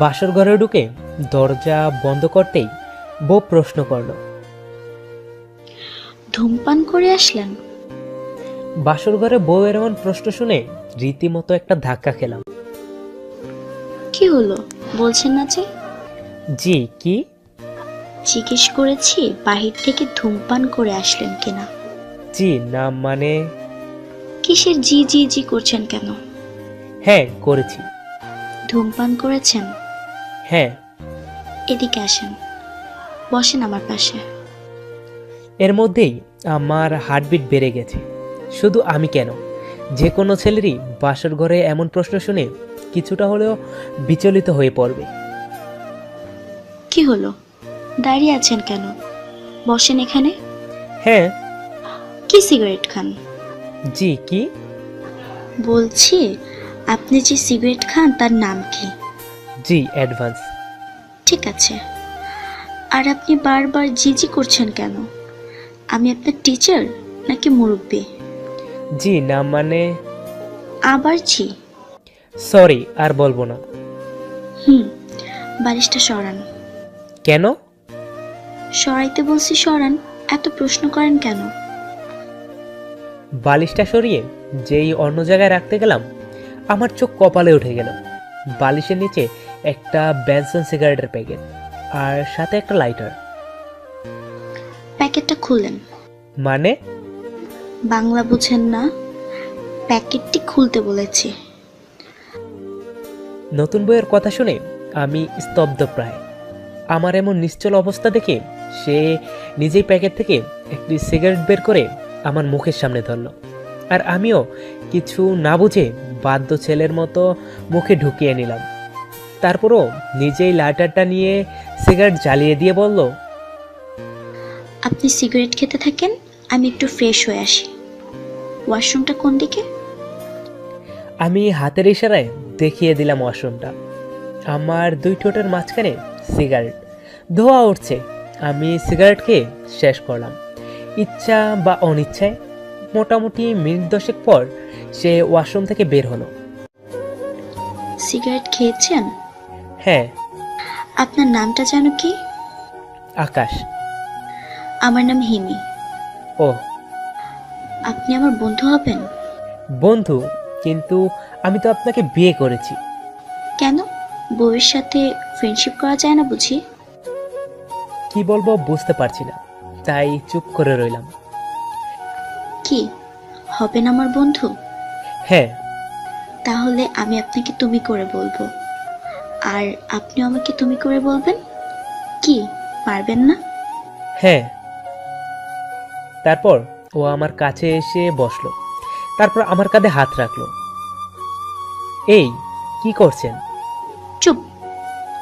বাসর ঘরে ঢুকে দরজা বন্ধ করতেই বউ প্রশ্ন করল ধূমপান করে আসলেন? বাসর ঘরে বউ এমন প্রশ্ন শুনে রীতিমতো একটা ধাক্কা খেলাম। কি হলো? বলছেন না যে? জি কি? জিজ্ঞেস করেছি বাহির থেকে ধূমপান করে আসলেন কিনা। জি না মানে? কিসের জি জি জি করছেন কেন? হ্যাঁ করেছি। ধূমপান করেছেন? হ্যাঁ। এদিকে আসেন। বসেন আমার পাশে। এর মধ্যেই আমার হার্টবিট বেড়ে গেছে। শুধু আমি কেন? যে কোনো ছেলেরই বাসর ঘরে এমন প্রশ্ন শুনে কিছুটা হলেও বিচলিত হয়ে পড়বে। কি হলো? দাঁড়িয়ে আছেন কেন? বসেন এখানে। হ্যাঁ। কি সিগারেট খান? জি কি? বলছি আপনি যে সিগারেট খান তার নাম কি? জি অ্যাডভান্স। ঠিক আছে। আর আপনি বারবার জিজি করছেন কেন? আমি আপনার টিচার নাকি মুরব্বী? জি না মানে? আবার জি। সরি আর বলব না। হুম বালিশটা সরান। কেন? সরাইতে বলছি সরান এত প্রশ্ন করেন কেন? বালিশটা সরিয়ে যেই অন্য জায়গায় রাখতে গেলাম আমার চোখ কপালে উঠে গেল। বালিশের নিচে একটা ব্যানসন সিগারেটের প্যাকেট আর সাথে একটা লাইটার। প্যাকেটটা খুলেন মানে? বাংলা বুঝেন না প্যাকেটটি খুলতে বলেছি। নতুন বইয়ের কথা শুনে আমি স্তব্ধ প্রায়। আমার এমন নিশ্চল অবস্থা দেখে সে নিজেই প্যাকেট থেকে একটি সিগারেট বের করে আমার মুখের সামনে ধরল। আর আমিও কিছু না বুঝে বাদ্য ছেলের মতো মুখে ঢুকিয়ে নিলাম। তারপরও নিজেই লাইটারটা নিয়ে সিগারেট জ্বালিয়ে দিয়ে বলল আপনি সিগারেট খেতে থাকেন আমি একটু ফ্রেশ হয়ে আসি। ওয়াশরুমটা কোন দিকে? আমি হাতের ইশারায় দেখিয়ে দিলাম ওয়াশরুমটা। আমার দুই ঠোঁটের মাঝখানে সিগারেট। ধোয়া উঠছে। আমি সিগারেট খেয়ে শেষ করলাম। ইচ্ছা বা অনিচ্ছায় মোটামুটি মিনিট দশেক পর সে ওয়াশরুম থেকে বের হলো। সিগারেট খেয়েছেন? হ্যাঁ। আপনার নামটা জানো কি? আকাশ। আমার নাম হিমি। ও। আপনি আমার বন্ধু হবেন? বন্ধু কিন্তু আমি তো আপনাকে বিয়ে করেছি। কেন? বউয়ের সাথে ফ্রেন্ডশিপ করা যায় না বুঝি? কি বলব বুঝতে পারছি না তাই চুপ করে রইলাম। কি হবেন আমার বন্ধু? হ্যাঁ। তাহলে আমি আপনাকে তুমি করে বলব। আর আপনি আমাকে তুমি করে বলবেন? কি পারবেন না? হ্যাঁ। তারপর ও আমার কাছে এসে বসল। তারপর আমার কাঁধে হাত রাখল। এই কি করছেন? চুপ।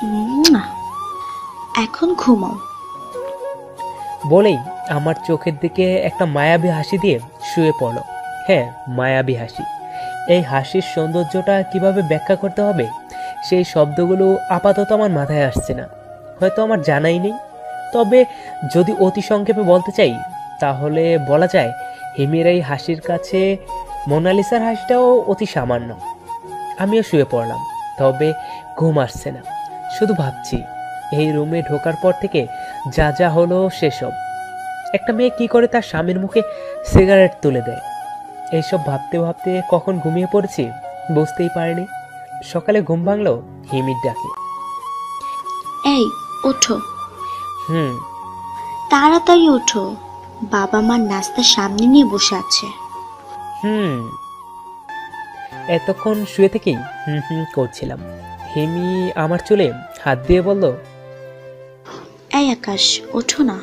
উম, এখন ঘুমাও। বলেই আমার চোখের দিকে একটা মায়াবী হাসি দিয়ে শুয়ে পড়ল। হ্যাঁ মায়াবী হাসি। এই হাসির সৌন্দর্যটা কীভাবে ব্যাখ্যা করতে হবে? সেই শব্দগুলো আপাতত আমার মাথায় আসছে না। হয়তো আমার জানাই নেই। তবে যদি অতি সংক্ষেপে বলতে চাই, তাহলে বলা যায়, হিমির এই হাসির কাছে মোনালিসার হাসিটাও অতি সামান্য। আমিও শুয়ে পড়লাম, তবে ঘুম আসছে না। শুধু ভাবছি, এই রুমে ঢোকার পর থেকে যা যা হলো সেসব। একটা মেয়ে কি করে তার স্বামীর মুখে সিগারেট তুলে দেয়? এইসব ভাবতে ভাবতে কখন ঘুমিয়ে পড়েছি বুঝতেই পারিনি। সকালে ঘুম ভাঙলো হিমির ডাকে। এই ওঠো। হুম। তাড়াতাড়ি ওঠো। বাবা মার নাস্তা সামনে নিয়ে বসে আছে। হুম। এতক্ষণ শুয়ে থেকেই হুম হুম করছিলাম। হিমি আমার চুলে হাত দিয়ে বলল এই আকাশ ওঠো না।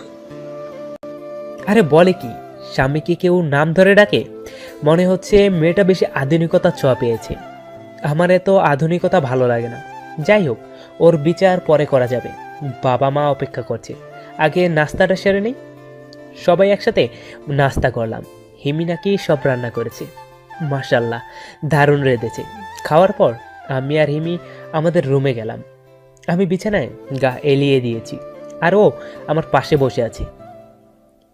আরে বলে কি স্বামীকে কেউ নাম ধরে ডাকে? মনে হচ্ছে মেয়েটা বেশি আধুনিকতার ছোঁয়া পেয়েছে। আমার এত আধুনিকতা ভালো লাগে না। যাই হোক ওর বিচার পরে করা যাবে। বাবা মা অপেক্ষা করছে। আগে নাস্তাটা সেরে নেই। সবাই একসাথে নাস্তা করলাম। হিমি নাকি সব রান্না করেছে। মাশাল্লাহ দারুণ রেঁধেছে। খাওয়ার পর আমি আর হিমি আমাদের রুমে গেলাম। আমি বিছানায় গা এলিয়ে দিয়েছি। আর ও আমার পাশে বসে আছে।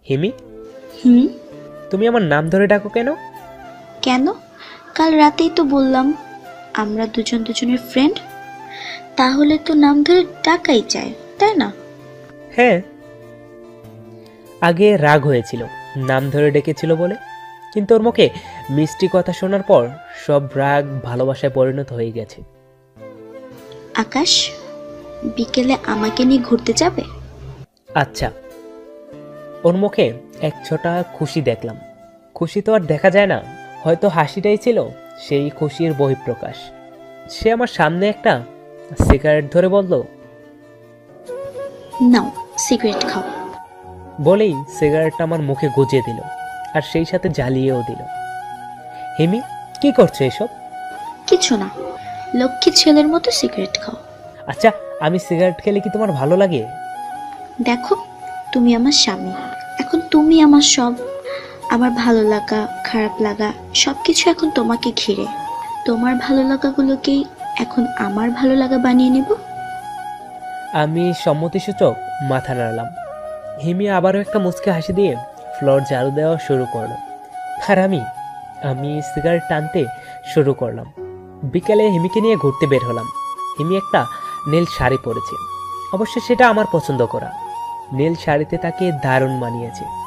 হিমি? হুম? তুমি আমার নাম ধরে ডাকো কেন? কেন? কাল রাতেই তো বললাম। আমরা দুজন দুজনের ফ্রেন্ড তাহলে তো নাম ধরে ডাকাই চায় তাই না? হ্যাঁ। আগে রাগ হয়েছিল নাম ধরে ডেকেছিল বলে। কিন্তু ওর মুখে মিষ্টি কথা শোনার পর সব রাগ ভালোবাসায় পরিণত হয়ে গেছে। আকাশ বিকেলে আমাকে নিয়ে ঘুরতে যাবে? আচ্ছা। ওর মুখে এক ছোটা খুশি দেখলাম। খুশি তো আর দেখা যায় না হয়তো হাসিটাই ছিল। সেই খুশির বহিঃপ্রকাশ। সে আমার সামনে একটা সিগারেট ধরে বলল নাও সিগারেট খাও। বলেই সিগারেটটা আমার মুখে গুজে দিল আর সেই সাথে জ্বালিয়েও দিল। হিমি কি করছ এসব? কিছু না লক্ষ্মী ছেলের মতো সিগারেট খাও। আচ্ছা আমি সিগারেট খেলে কি তোমার ভালো লাগে? দেখো তুমি আমার স্বামী। এখন তুমি আমার সব আমার ভালো লাগা, খারাপ লাগা সব কিছু এখন তোমাকে ঘিরে। তোমার ভালো লাগাগুলোকেই এখন আমার ভালো লাগা বানিয়ে নেব? আমি সম্মতিসূচক মাথা নাড়লাম। হিমি আবারও একটা মুচকে হাসি দিয়ে ফ্লোর ঝাড়ু দেওয়া শুরু করল। আর আমি আমি সিগারেট টানতে শুরু করলাম। বিকেলে হিমিকে নিয়ে ঘুরতে বের হলাম। হিমি একটা নীল শাড়ি পরেছে। অবশ্য সেটা আমার পছন্দ করা। নীল শাড়িতে তাকে দারুণ মানিয়েছে।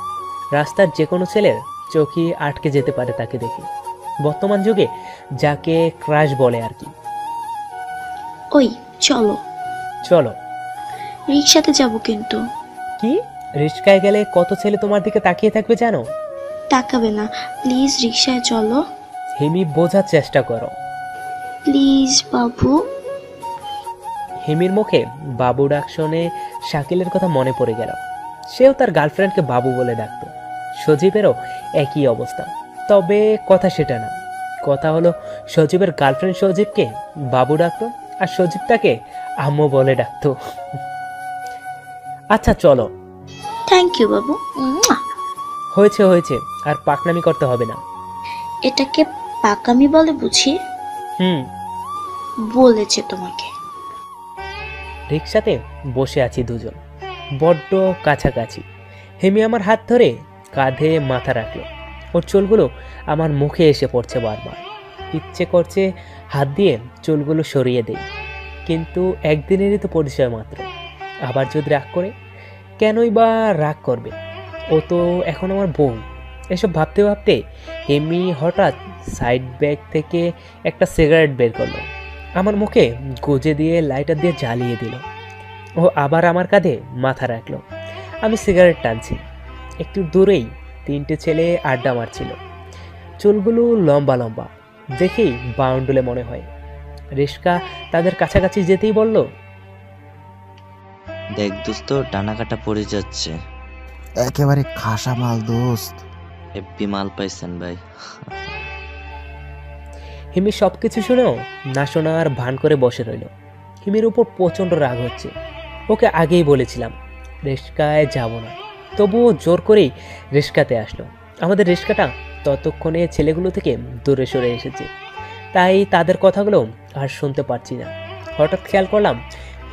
রাস্তার যে কোনো ছেলের চোখই আটকে যেতে পারে তাকে দেখে। বর্তমান যুগে যাকে ক্রাশ বলে আর কি। ওই চলো। চলো। রিক্সাতে যাব কিন্তু। কি? রিস্কায় গেলে কত ছেলে তোমার দিকে তাকিয়ে থাকবে জানো? তাকাবে না। প্লিজ রিক্সায় চলো। হিমি বোঝার চেষ্টা করো। প্লিজ বাবু। হিমির মুখে বাবু ডাক শুনে শাকিলের কথা মনে পড়ে গেল। সেও তার গার্লফ্রেন্ডকে বাবু বলে ডাকতো। সজীবেরও একই অবস্থা। তবে কথা সেটা না। কথা হলো সজীবের গার্লফ্রেন্ড সজীবকে বাবু ডাকতো আর সজীব তাকে আম্মু বলে ডাকতো। আচ্ছা চলো। থ্যাংক ইউ বাবু। হয়েছে হয়েছে। আর পাকনামি করতে হবে না। এটাকে পাকামি বলে বুঝি? হুম। বলেছে তোমাকে। রিক্সাতে বসে আছি দুজন। বড্ড কাছাকাছি। হেমি আমার হাত ধরে কাঁধে মাথা রাখল। ওর চুলগুলো আমার মুখে এসে পড়ছে বারবার। ইচ্ছে করছে হাত দিয়ে চুলগুলো সরিয়ে দেই। কিন্তু একদিনেরই তো পরিচয় মাত্র। আবার যদি রাগ করে, কেনই বা রাগ করবে? ও তো এখন আমার বোন এসব ভাবতে ভাবতে হেমি হঠাৎ সাইড ব্যাগ থেকে একটা সিগারেট বের করল। আমার মুখে গুজে দিয়ে লাইটার দিয়ে জ্বালিয়ে দিল। ও আবার আমার কাঁধে মাথা রাখল। আমি সিগারেট টানছি। একটু দূরেই তিনটে ছেলে আড্ডা মারছিল। চুলগুলো লম্বা লম্বা দেখেই বাউন্ডুলে মনে হয়। রিস্কা তাদের কাছাকাছি যেতেই বলল দেখ দোস্ত ডানা কাটা পড়ে যাচ্ছে। একেবারে খাসা মাল দোস্ত। হেব্বি মাল পাইছেন ভাই। হিমি সব কিছু শুনেও না শোনার ভান করে বসে রইল। হিমির উপর প্রচণ্ড রাগ হচ্ছে। ওকে আগেই বলেছিলাম রিস্কায় যাব না। তবুও জোর করেই রিস্কাতে আসলো। আমাদের রিস্কাটা ততক্ষণে ছেলেগুলো থেকে দূরে সরে এসেছে। তাই তাদের কথাগুলো আর শুনতে পারছি না। হঠাৎ খেয়াল করলাম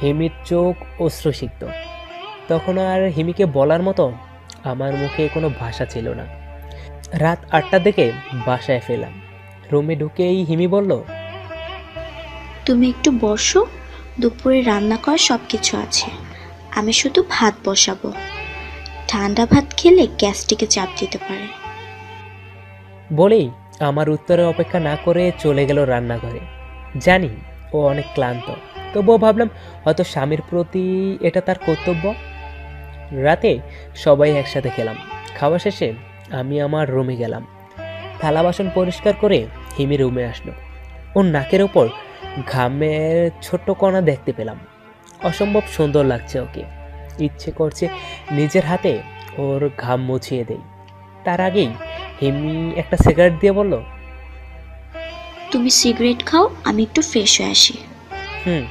হিমির চোখ অশ্রুসিক্ত। তখন আর হিমিকে বলার মতো আমার মুখে কোনো ভাষা ছিল না। রাত আটটার দিকে বাসায় ফেলাম রুমে ঢুকেই হিমি বলল, তুমি একটু বসো, দুপুরে রান্না করা সব কিছু আছে। আমি শুধু ভাত বসাবো। ঠান্ডা ভাত খেলে গ্যাস্ট্রিকে চাপ দিতে পারে। বলেই আমার উত্তরে অপেক্ষা না করে চলে গেল রান্নাঘরে। জানি ও অনেক ক্লান্ত, তবুও ভাবলাম হয়তো স্বামীর প্রতি এটা তার কর্তব্য। রাতে সবাই একসাথে খেলাম। খাওয়া শেষে আমি আমার রুমে গেলাম। থালা বাসন পরিষ্কার করে হিমি রুমে আসলো। ওর নাকের ওপর ঘামের ছোট্ট কণা দেখতে পেলাম। অসম্ভব সুন্দর লাগছে ওকে। ইচ্ছে করছে নিজের হাতে ওর ঘাম মুছিয়ে দেই। তার আগেই হেমি একটা সিগারেট দিয়ে বলল তুমি সিগারেট খাও আমি একটু ফ্রেশ হয়ে আসি। হুম।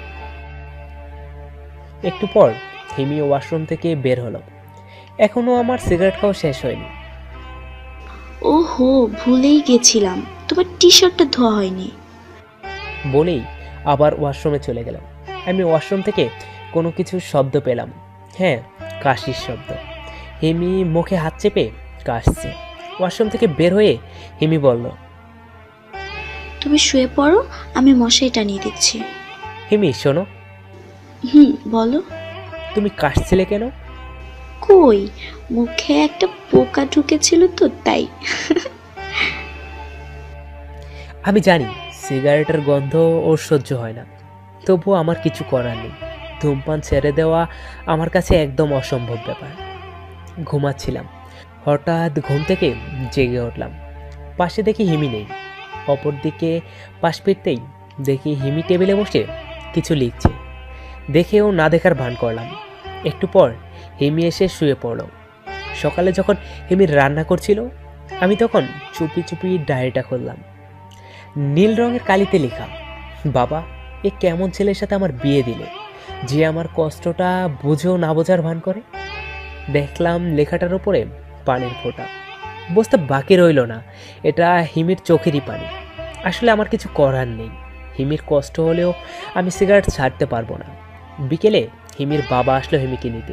একটু পর হেমি ওয়াশরুম থেকে বের হলো। এখনও আমার সিগারেট খাওয়া শেষ হয়নি। ও হো ভুলেই গেছিলাম। তোমার টি শার্টটা ধোয়া হয়নি। বলেই আবার ওয়াশরুমে চলে গেলাম। আমি ওয়াশরুম থেকে কোনো কিছু শব্দ পেলাম। হ্যাঁ কাশির শব্দ। হিমি মুখে হাত চেপে কাশছে। ওয়াশরুম থেকে বের হয়ে হিমি বলল তুমি শুয়ে পড়ো আমি মশারি টানিয়ে দিচ্ছি। হিমি শোনো। হুম বলো। তুমি কাশছিলে কেন? কই মুখে একটা পোকা ঢুকেছিল তো তাই। আমি জানি সিগারেটের গন্ধ ওর সহ্য হয় না। তবুও আমার কিছু করার নেই। ধূমপান ছেড়ে দেওয়া আমার কাছে একদম অসম্ভব ব্যাপার। ঘুমাচ্ছিলাম। হঠাৎ ঘুম থেকে জেগে উঠলাম। পাশে দেখি হিমি নেই। অপরদিকে পাশ ফিরতেই দেখি হিমি টেবিলে বসে কিছু লিখছে। দেখেও না দেখার ভান করলাম। একটু পর হিমি এসে শুয়ে পড়ল। সকালে যখন হিমির রান্না করছিল, আমি তখন চুপি চুপি ডায়েরিটা খুললাম। নীল রঙের কালিতে লেখা, বাবা, এ কেমন ছেলের সাথে আমার বিয়ে দিলে? যে আমার কষ্টটা বুঝেও না বোঝার ভান করে? দেখলাম লেখাটার উপরে পানির ফোঁটা। বুঝতে বাকি রইল না। এটা হিমির চোখেরই পানি। আসলে আমার কিছু করার নেই। হিমির কষ্ট হলেও আমি সিগারেট ছাড়তে পারব না। বিকেলে হিমির বাবা আসলো হিমিকে নিতে।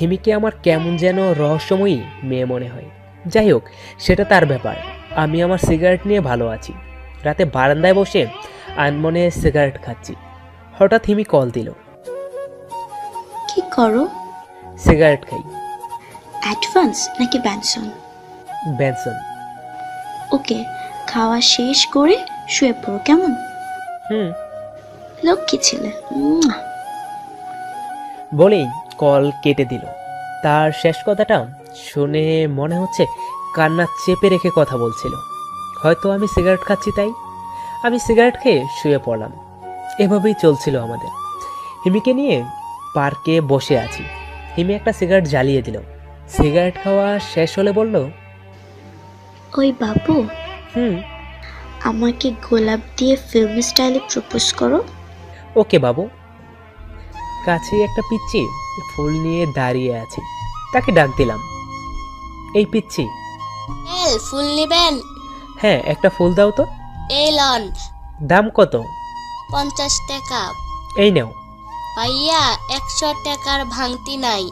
হিমিকে আমার কেমন যেন রহস্যময়ী মেয়ে মনে হয়। যাই হোক, সেটা তার ব্যাপার। আমি আমার সিগারেট নিয়ে ভালো আছি। রাতে বারান্দায় বসে আনমনে সিগারেট খাচ্ছি। হঠাৎ হিমি কল দিল। করো। সিগারেট খাই। অ্যাডভান্স নাকি ব্যানসন ব্যানসন ওকে খাওয়া শেষ করে শুয়ে পড়ো কেমন? হুম। লক্ষ্মী ছেলে। বলেই কল কেটে দিল। তার শেষ কথাটা শুনে মনে হচ্ছে কান্না চেপে রেখে কথা বলছিল। হয়তো আমি সিগারেট খাচ্ছি তাই। আমি সিগারেট খেয়ে শুয়ে পড়লাম। এভাবেই চলছিল আমাদের। হিমিকে নিয়ে পার্কে বসে আছি। হিমি একটা সিগারেট জ্বালিয়ে দিল। সিগারেট খাওয়া শেষ হলে বলল ওই বাবু হুম। আমাকে গোলাপ দিয়ে ফিল্ম স্টাইলে প্রপোজ করো। ওকে বাবু। কাছে একটা পিচ্ছি ফুল নিয়ে দাঁড়িয়ে আছে। তাকে ডাক দিলাম। এই পিচ্ছি এল ফুল নেবেন? হ্যাঁ একটা ফুল দাও তো। এই লন। দাম কত? পঞ্চাশ টাকা। এই নাও। ভাইয়া একশো টাকার ভাঙতি নাই।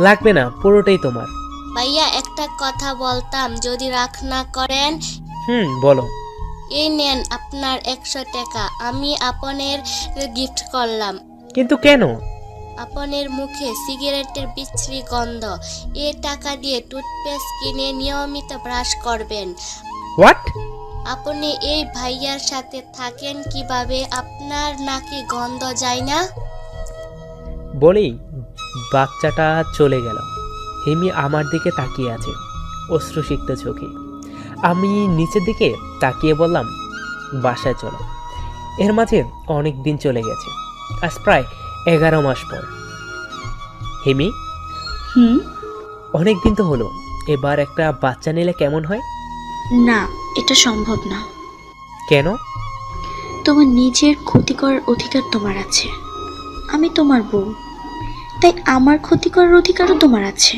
লাগবে না পুরোটাই তোমার। ভাইয়া একটা কথা বলতাম যদি রাখ না করেন। হুম বলো। এই নেন আপনার একশো টাকা আমি আপনের গিফট করলাম। কিন্তু কেন? আপনের মুখে সিগারেটের বিশ্রী গন্ধ। এ টাকা দিয়ে টুথপেস্ট কিনে নিয়মিত ব্রাশ করবেন। হোয়াট আপনি এই ভাইয়ার সাথে থাকেন কীভাবে? আপনার নাকি গন্ধ যায় না? বলেই বাচ্চাটা চলে গেল। হিমি আমার দিকে তাকিয়ে আছে অশ্রু অশ্রুসিক্ত চোখে। আমি নিচের দিকে তাকিয়ে বললাম বাসায় চলো। এর মাঝে অনেক দিন চলে গেছে আজ প্রায় এগারো মাস পর। হিমি? হুম? অনেক দিন তো হলো এবার একটা বাচ্চা নিলে কেমন হয়? না এটা সম্ভব না। কেন? তোমার নিজের ক্ষতি করার অধিকার তোমার আছে। আমি তোমার বউ। তাই আমার ক্ষতি করার অধিকারও তোমার আছে।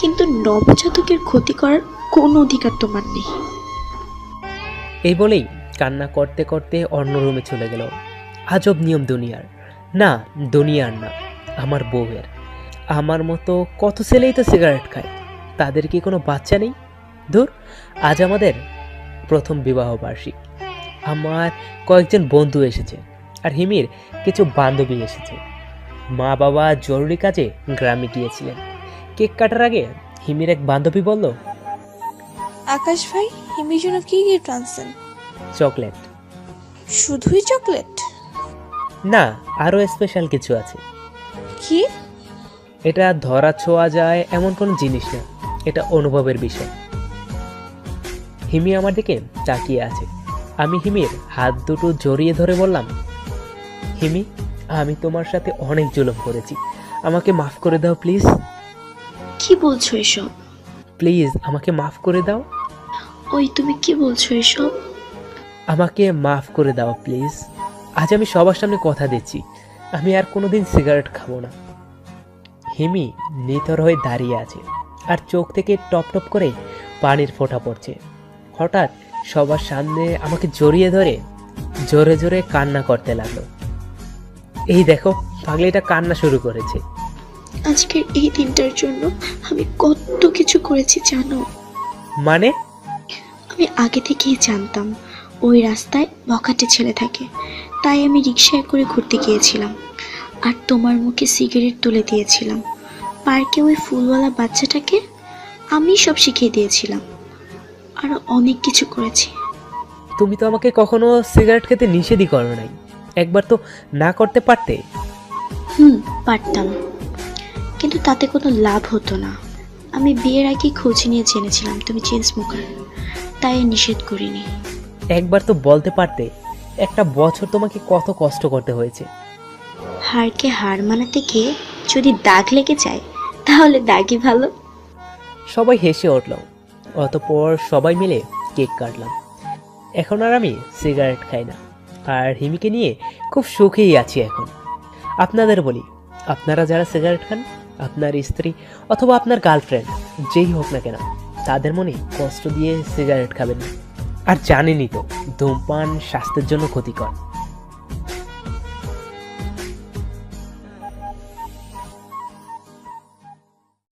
কিন্তু নবজাতকের ক্ষতি করার কোনো অধিকার তোমার নেই। এই বলেই কান্না করতে করতে অন্য রুমে চলে গেল। আজব নিয়ম দুনিয়ার। না দুনিয়ার না, আমার বউয়ের। আমার মতো কত ছেলেই তো সিগারেট খায়। তাদের কি কোনো বাচ্চা নেই? ধুর, আজ আমাদের প্রথম বিবাহ বার্ষিক। আমার কয়েকজন বন্ধু এসেছে, আর হিমির কিছু বান্ধবী এসেছে। মা বাবা জরুরি কাজে গ্রামে গিয়েছিলেন। কেক কাটার আগে হিমির এক বান্ধবী বলল আকাশ ভাই হিমির জন্য কি গিফট আনছেন? চকলেট। শুধুই চকলেট? না আরও স্পেশাল কিছু আছে। কি? এটা ধরা ছোঁয়া যায় এমন কোনো জিনিস না এটা অনুভবের বিষয়। হিমি আমার দিকে তাকিয়ে আছে। আমি হিমির হাত দুটো জড়িয়ে ধরে বললাম হিমি আমি তোমার সাথে অনেক জুলুম করেছি। আমাকে মাফ করে দাও প্লিজ। কি বলছো এসব? প্লিজ আমাকে মাফ করে দাও। ওই তুমি কি বলছো এসব? আমাকে মাফ করে দাও প্লিজ। আজ আমি সবার সামনে কথা দিচ্ছি। আমি আর কোনোদিন সিগারেট খাব না। হিমি নিতর হয়ে দাঁড়িয়ে আছে আর চোখ থেকে টপ টপ করে পানির ফোঁটা পড়ছে। হঠাৎ সবার সামনে আমাকে জড়িয়ে ধরে জোরে জোরে কান্না করতে লাগল। এই দেখো পাগলিটা কান্না শুরু করেছে। আজকের এই দিনটার জন্য আমি কত কিছু করেছি জানো? মানে? আমি আগে থেকেই জানতাম ওই রাস্তায় বখাটে ছেলে থাকে। তাই আমি রিক্সায় করে ঘুরতে গিয়েছিলাম আর তোমার মুখে সিগারেট তুলে দিয়েছিলাম। পার্কে ওই ফুলওয়ালা বাচ্চাটাকে আমি সব শিখিয়ে দিয়েছিলাম আরও অনেক কিছু করেছি। তুমি তো আমাকে কখনো সিগারেট খেতে নিষেধই করো নাই। একবার তো না করতে পারতে? হুম পারতাম। কিন্তু তাতে কোনো লাভ হতো না। আমি বিয়ের আগে খোঁজ নিয়ে জেনেছিলাম তুমি চেন স্মোকার তাই নিষেধ করিনি। একবার তো বলতে পারতে একটা বছর তোমাকে কত কষ্ট করতে হয়েছে। হাড়কে হার মানাতে গিয়ে যদি দাগ লেগে যায় তাহলে দাগই ভালো। সবাই হেসে উঠল। অতপর সবাই মিলে কেক কাটলাম। এখন আর আমি সিগারেট খাই না। আর হিমিকে নিয়ে খুব সুখেই আছি এখন। আপনাদের বলি, আপনারা যারা সিগারেট খান, আপনার স্ত্রী অথবা আপনার গার্লফ্রেন্ড, যেই হোক না কেন, তাদের মনে কষ্ট দিয়ে সিগারেট খাবেন। না আর জানেনই তো, ধূমপান স্বাস্থ্যের জন্য ক্ষতিকর।